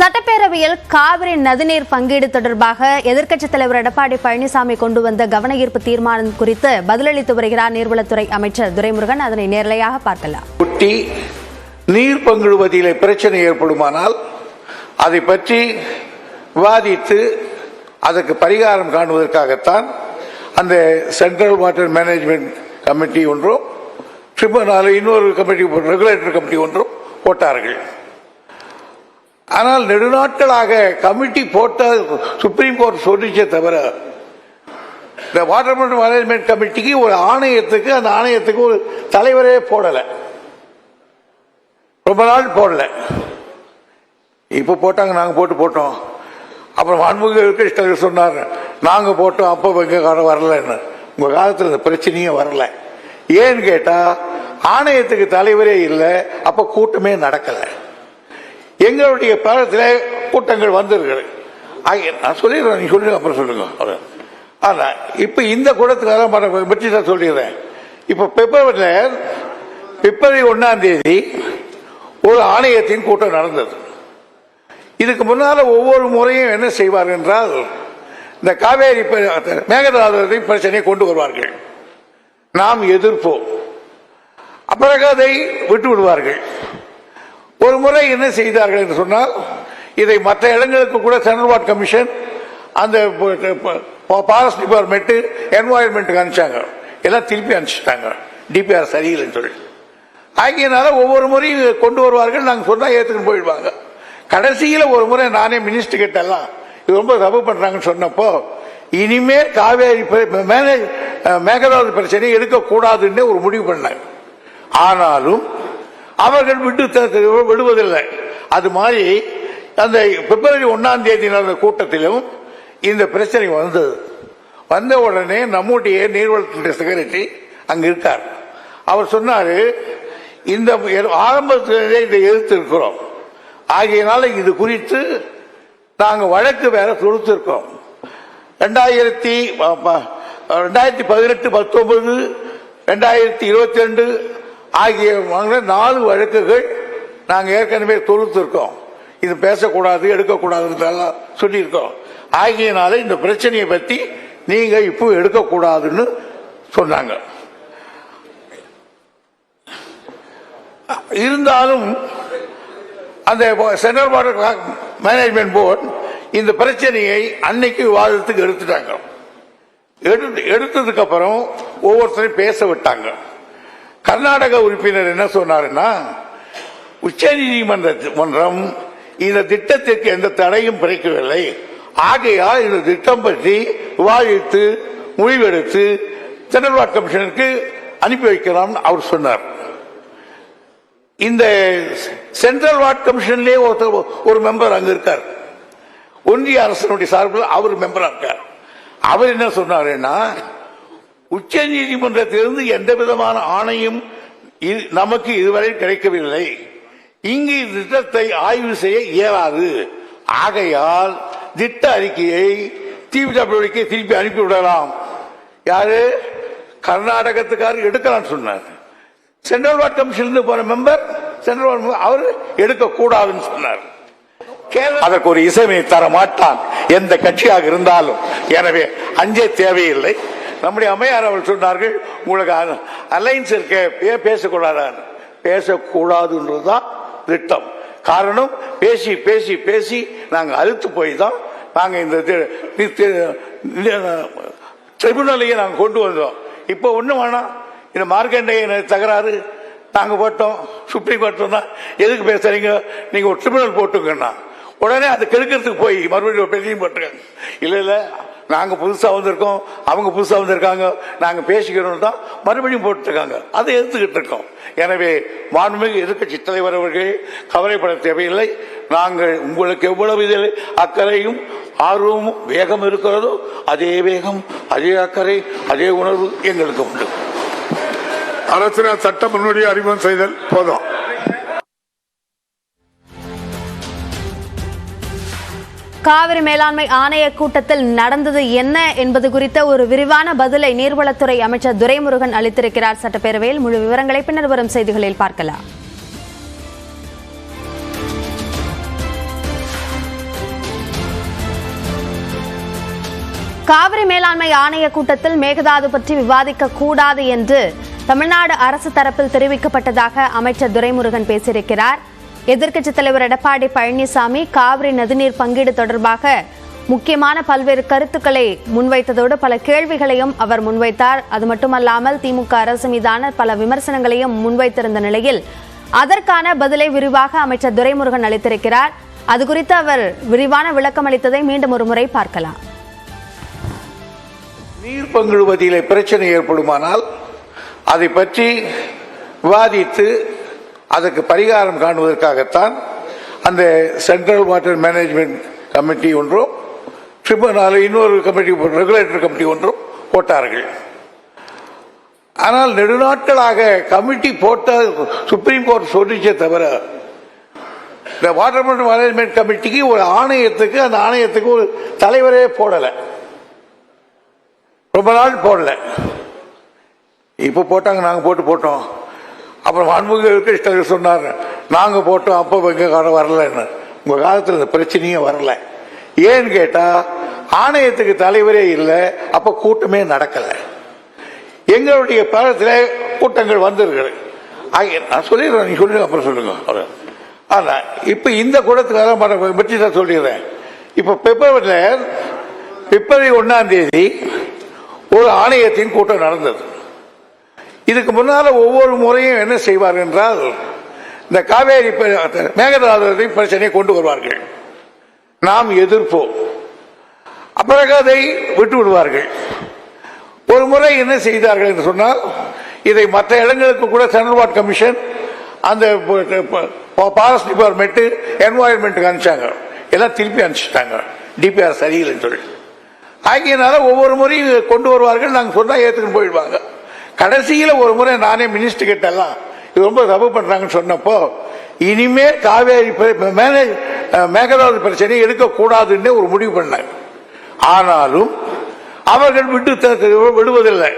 சட்டப்பேரவையில் காவிரி நதிநீர் பங்கீடு தொடர்பாக எதிர்க்கட்சித் தலைவர் எடப்பாடி பழனிசாமி கொண்டு வந்த கவன ஈர்ப்பு தீர்மானம் குறித்து பதிலளித்து வருகிறார் நீர்வளத்துறை அமைச்சர் துரைமுருகன். அதனை நேரலையாக பார்க்கலாம். ஒட்டி நீர் பங்கிடுவதில் பிரச்சனை ஏற்படுமானால் அதை பற்றி விவாதித்து அதற்கு பரிகாரம் காணுவதற்காகத்தான் அந்த சென்ட்ரல் வாட்டர் மேனேஜ்மெண்ட் கமிட்டி ஒன்றும் ட்ரிபுனல் இன்னொரு கமிட்டி ரெகுலேட்டர் கமிட்டி ஒன்றும் போட்டார்கள். ஆனால் நெடுநாட்களாக கமிட்டி போட்ட சுப்ரீம் கோர்ட் சொல்லிச்சே தவிர இந்த வாட்டர் மேனேஜ்மெண்ட் கமிட்டிக்கு ஒரு ஆணையத்துக்கு அந்த ஆணையத்துக்கு ஒரு தலைவரே போடலை. ரொம்ப நாள் போடல. இப்போ போட்டாங்க நாங்கள் போட்டு போட்டோம். அப்புறம் அன்புக கிருஷ்ணர் சொன்னார் நாங்கள் போட்டோம் அப்போ எங்கள் காலம் வரலன்னு. உங்கள் காலத்தில் இந்த பிரச்சனையே வரல. ஏன்னு கேட்டால் ஆணையத்துக்கு தலைவரே இல்லை அப்போ கூட்டமே நடக்கலை. எங்களுடைய காலத்தில் கூட்டங்கள் வந்திருக்கிறது. நான் சொல்லிடுறேன் நீ சொல்லுங்க அப்புறம் சொல்லுங்க ஆனால் இப்போ இந்த கூட்டத்துக்காக பற்றி நான் சொல்லிடுறேன். இப்போ பிப்ரவரியில் பிப்ரவரி ஒன்றாந்தேதி ஒரு ஆணையத்தின் கூட்டம் நடந்தது. இதுக்கு முன்னால ஒவ்வொரு முறையும் என்ன செய்வார் என்றால் இந்த காவேரி ப- பிரச்சனையை கொண்டு வருவார்கள். நாம் எதிர்ப்போம். பிறகு அதை விட்டு விடுவார்கள் ஒரு முறை என்ன செய்தார்கள் என்று சொன்னால் இதை மற்ற இடங்களுக்கு கூட சென்ட்ரல் வார்ட் கமிஷன் அந்த ஃபாரஸ்ட் டிபார்ட்மெண்ட் என்வாயன்மெண்ட்டுக்கு அனுப்பிச்சாங்க. எல்லாம் திருப்பி அனுப்பிச்சிட்டாங்க. டிபிஆர் சரியில்லைன்னு சொல்லி. ஆகியனால ஒவ்வொரு முறையும் கொண்டு வருவார்கள். நாங்கள் சொன்னா ஏத்துக்கிட்டு போயிடுவாங்க. கடைசியில ஒரு முறை நானே மினிஸ்டர் கிட்ட எல்லாம் இது ரொம்ப தப்பு பண்றாங்கன்னு சொன்னப்போ இனிமேல் காவேரி பிர- மேனேஜ் மேகதாது பிரச்சனையை எடுக்கக்கூடாதுன்னு ஒரு முடிவு பண்ணாங்க. ஆனாலும் அவர்கள் விட்டு விடுவதில்லை. அது மாதிரி அந்த பிப்ரவரி ஒன்னாம் தேதி நடந்த கூட்டத்திலும் இந்த பிரச்சனை வந்தது. வந்த உடனே நம்முடைய நீர்வளத்துறை செக்ரட்டரி அங்க இருக்கார். அவர் சொன்னாரு இந்த ஆரம்பத்திலே இதை எதிர்த்து இருக்கிறோம் ஆகையினால இது குறித்து நாங்கள் வழக்கு வேற தொடுத்திருக்கோம். ரெண்டாயிரத்தி ரெண்டாயிரத்தி பதினெட்டு பத்தொன்பது ரெண்டாயிரத்தி இருபத்தி ரெண்டு ஆகிய வாங்கின நாலு வழக்குகள் நாங்கள் ஏற்கனவே தொழுத்திருக்கோம். இது பேசக்கூடாது எடுக்கக்கூடாதுன்றதெல்லாம் சொல்லியிருக்கோம். ஆகியனால இந்த பிரச்சனையை பற்றி நீங்கள் இப்போ எடுக்கக்கூடாதுன்னு சொன்னாங்க. இருந்தாலும் அந்த சென்ட்ரல் வாட்டர் மேனேஜ்மெண்ட் போர்டு இந்த பிரச்சனையை அன்னைக்கு விவாதத்துக்கு எடுத்துட்டாங்க. எடுத்து எடுத்ததுக்கு அப்புறம் ஒவ்வொருத்தரையும் பேச விட்டாங்க. கர்நாடக உறுப்பினர் என்ன சொன்னாருன்னா உச்ச நீதிமன்றம் இந்த திட்டத்திற்கு எந்த தடையும் பிறக்கவில்லை. ஆகையால் இந்த திட்டம் பற்றி விவாதித்து முடிவெடுத்து சென்ட்ரல் கமிஷனுக்கு அனுப்பி வைக்கலாம்னு அவர் சொன்னார். இந்த சென்ட்ரல் வார்ட் கமிஷன்லேயே ஒருத்தர் ஒரு மெம்பர் அங்க இருக்கார். ஒன்றிய அரசனுடைய சார்பில் அவர் மெம்பராக இருக்கார். அவர் என்ன சொன்னாருன்னா உச்ச நீதிமன்றத்திலிருந்து எந்த விதமான ஆணையும் நமக்கு இதுவரை கிடைக்கவில்லை. இங்கு திட்டத்தை ஆய்வு செய்ய இயலாது. ஆகையால் திட்ட அறிக்கையை டிபிடபிள்யூடிக்கு திருப்பி அனுப்பிவிடலாம். யாரு? கர்நாடகத்துக்காரர் எடுக்கலாம் சொன்னார். சென்ட்ரல் வார்ட் கமிஷன் போன மெம்பர் சென்ட்ரல் வார்ட் அவர் எடுக்க கூடாதுன்னு சொன்னார் அதற்கு ஒரு இசைமை தர மாட்டான். எந்த கட்சியாக இருந்தாலும். எனவே அஞ்சே தேவையில்லை. நம்முடைய அம்மையார் அவள் சொன்னார்கள் உங்களுக்கு அலைன்ஸ் இருக்க ஏன் பேசக்கூடாது? பேசக்கூடாதுன்றதுதான் திட்டம். காரணம் பேசி பேசி பேசி நாங்கள் அழுத்து போய் தான் நாங்கள் இந்த ட்ரிபுனலையே நாங்கள் கொண்டு வந்தோம். இப்போ ஒன்று வேணாம். இந்த மார்க்கண்டேய தகராறு? நாங்கள் போட்டோம் சுப்ரீம் கோர்ட் தான் எதுக்கு பேசுறீங்க? நீங்கள் ஒரு ட்ரிபுனல் போட்டுங்கன்னா உடனே அது கெடுக்கிறதுக்கு போய் மறுபடியும் ஒரு பெட்டியும் போட்டுருக்காங்க. இல்லை இல்லை நாங்க புதுசா வந்திருக்கோம் அவங்க புதுசா வந்திருக்காங்க நாங்க பேசிக்கிறோம் தான் மறுபடியும் போட்டுருக்காங்க அதை எதிர்த்துக்கிட்டு இருக்கோம். எனவே மாண்புமிகு எதிர்கட்சி தலைவர் அவர்கள் கவலைப்பட தேவையில்லை. நாங்கள் உங்களுக்கு எவ்வளவு இதில் அக்கறையும் ஆர்வமும் வேகம் இருக்கிறதோ அதே வேகம் அதே அக்கறை அதே உணர்வு எங்களுக்கு உண்டு. அரசினர் சட்ட முன்னோடி அறிமுகம் செய்தல் போதும். காவிரி மேலாண்மை ஆணைய கூட்டத்தில் நடந்தது என்ன என்பது குறித்த ஒரு விரிவான பதிலை நீர்வளத்துறை அமைச்சர் துரைமுருகன் அளித்திருக்கிறார். சட்டப்பேரவையில் முழு விவரங்களை பின்னர் வரும் செய்திகளில் பார்க்கலாம். காவிரி மேலாண்மை ஆணைய கூட்டத்தில் மேகதாது பற்றி விவாதிக்க கூடாது என்று தமிழ்நாடு அரசு தரப்பில் தெரிவிக்கப்பட்டதாக அமைச்சர் துரைமுருகன் பேசியிருக்கிறார். எதிர்க்கட்சித் தலைவர் எடப்பாடி பழனிசாமி காவிரி நதிநீர் பங்கீடு தொடர்பாக முக்கியமான பல்வேறு கருத்துக்களை முன்வைத்ததோடு பல கேள்விகளையும் அவர் முன்வைத்தார். அது மட்டுமல்லாமல் திமுக அரசு மீதான பல விமர்சனங்களையும் முன்வைத்திருந்த நிலையில் அதற்கான பதிலை விரிவாக அமைச்சர் துரைமுருகன் அளித்திருக்கிறார். அது குறித்து அவர் விரிவான விளக்கம் அளித்ததை மீண்டும் ஒரு முறை பார்க்கலாம். நீர் பங்கிடுவதில் பிரச்சனை ஏற்படுமானால் அதை பற்றி விவாதித்து அதற்கு பரிகாரம் காணுவதற்காகத்தான் அந்த சென்ட்ரல் வாட்டர் மேனேஜ்மெண்ட் கமிட்டி ஒன்றும் ட்ரிபுனல் இன்னொரு கமிட்டி ரெகுலேட்டர் கமிட்டி ஒன்றும் போட்டார்கள். ஆனால் நெடுநாட்களாக கமிட்டி போட்ட சுப்ரீம் கோர்ட் சொல்லிச்சே தவிர இந்த வாட்டர் மேனேஜ்மெண்ட் கமிட்டிக்கு ஒரு ஆணையத்துக்கு அந்த ஆணையத்துக்கு ஒரு தலைவரே போடலை. ரொம்ப நாள் போடல. இப்போ போட்டாங்க நாங்கள் போட்டு போட்டோம். அப்புறம் அன்புங்க கிருஷ்ணர் சொன்னார் நாங்கள் போட்டோம் அப்போ எங்க காலம் வரலன்னு. உங்க காலத்தில் இந்த பிரச்சனையே வரல. ஏன்னு கேட்டா ஆணையத்துக்கு தலைவரே இல்லை அப்ப கூட்டமே நடக்கல. எங்களுடைய பலத்தில் கூட்டங்கள் வந்திருக்கு. ஆகிய- நான் சொல்லிடுறேன் நீங்க சொல்லுங்க அப்புறம் சொல்லுங்க. அவரு. ஆனா இப்ப இந்த கூட்டத்துக்காக பற்றி தான் சொல்லிடுறேன். இப்ப பிப்ரவரியில் பிப்ரவரி ஒன்னாம் தேதி ஒரு ஆணையத்தின் கூட்டம் நடந்தது. இதுக்கு முன்னால ஒவ்வொரு முறையும் என்ன செய்வார்கள் என்றால் இந்த காவேரி ப- மேகதாதுவை பிரச்சனையை கொண்டு வருவார்கள். நாம் எதிர்ப்போம். அப்பிறகு அதை விட்டு விடுவார்கள். ஒரு முறை என்ன செய்தார்கள் என்று சொன்னால் இதை மற்ற இடங்களுக்கு கூட சென்ட்ரல் வார்ட் கமிஷன் அந்த ஃபாரஸ்ட் டிபார்ட்மெண்ட் என்வாயன்மெண்ட்டுக்கு அனுப்பிச்சாங்க. எல்லாம் திருப்பி அனுப்பிச்சிட்டாங்க. டிபிஆர் சரியில்லைன்னு சொல்லி. ஆகியனால ஒவ்வொரு முறையும் கொண்டு வருவார்கள். நாங்கள் சொன்னால் ஏத்துக்கிட்டு போயிடுவாங்க. கடைசியில் ஒரு முறை நானே மினிஸ்டர் கிட்ட எல்லாம் இது ரொம்ப தப்பு பண்றாங்கன்னு சொன்னப்போ இனிமேல் காவேரி மேனேஜ் மேகதாது பிரச்சனையை எடுக்கக்கூடாதுன்னு ஒரு முடிவு பண்ணாங்க ஆனாலும் அவர்கள் விட்டு த- விடுவதில்லை.